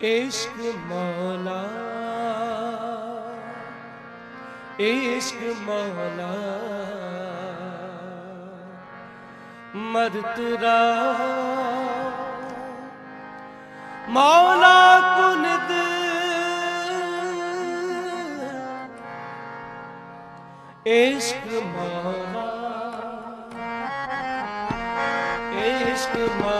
ਇਸ਼ਕ ਮੌਲਾ ਇਸ਼ਕ ਮੌਲਾ ਮਦਦ ਰਾ ਮੌਲਾ ਕੁਨਦ ਇਸ਼ਕ ਮੌਲਾ ਇਸ਼ਕ ਮੌਲਾ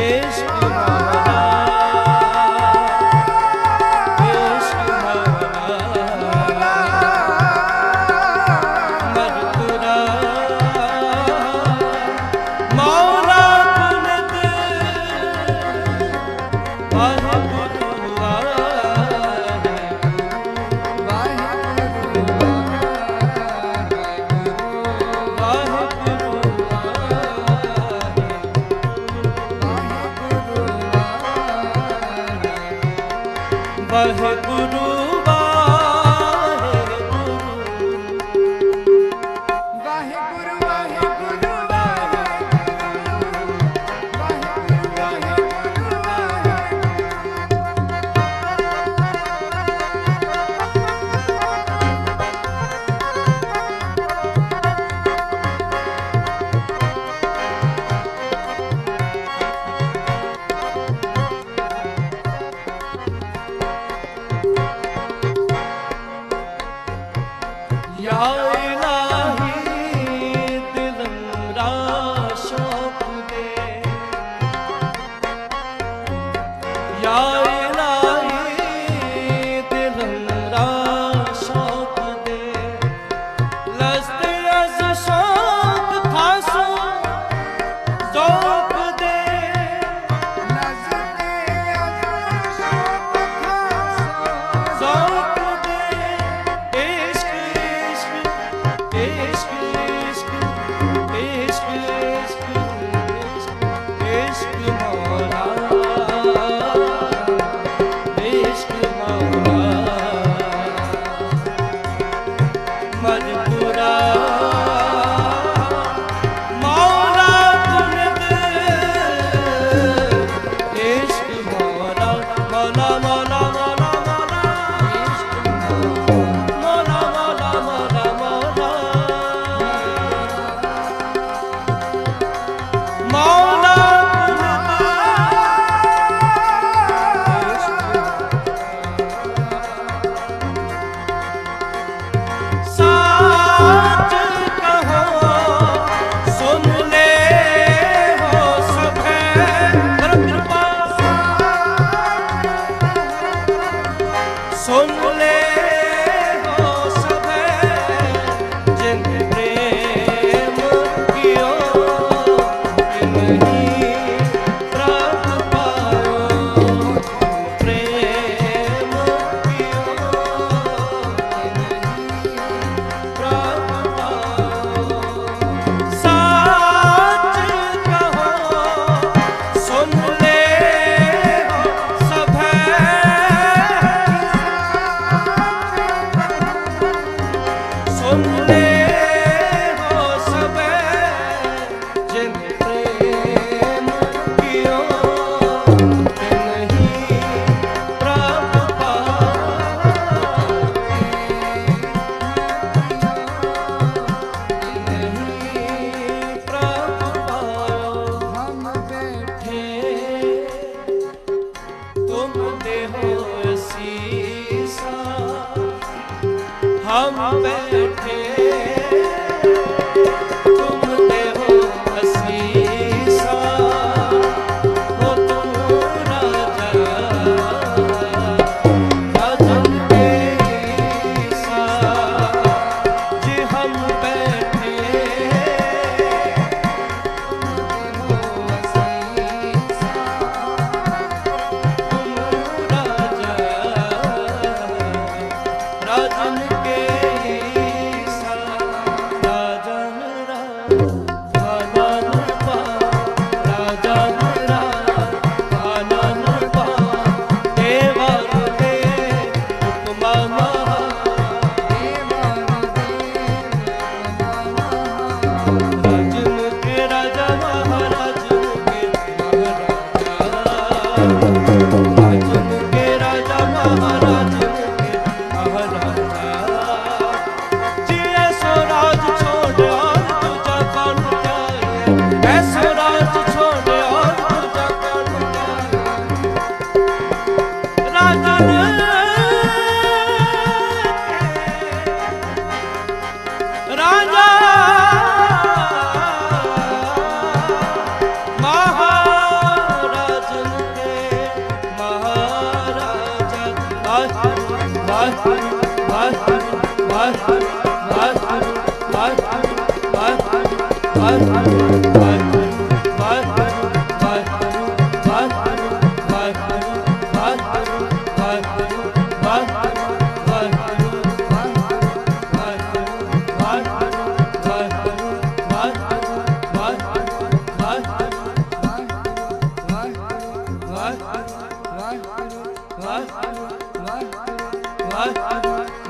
Deus. ਮਜਬੂਰਾ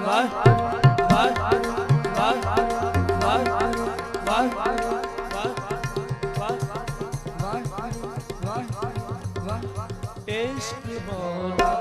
ਵਾਹ ਵਾਹ ਵਾਹ ਵਾਹ ਇਸ਼ਕ ਮੌਲਾ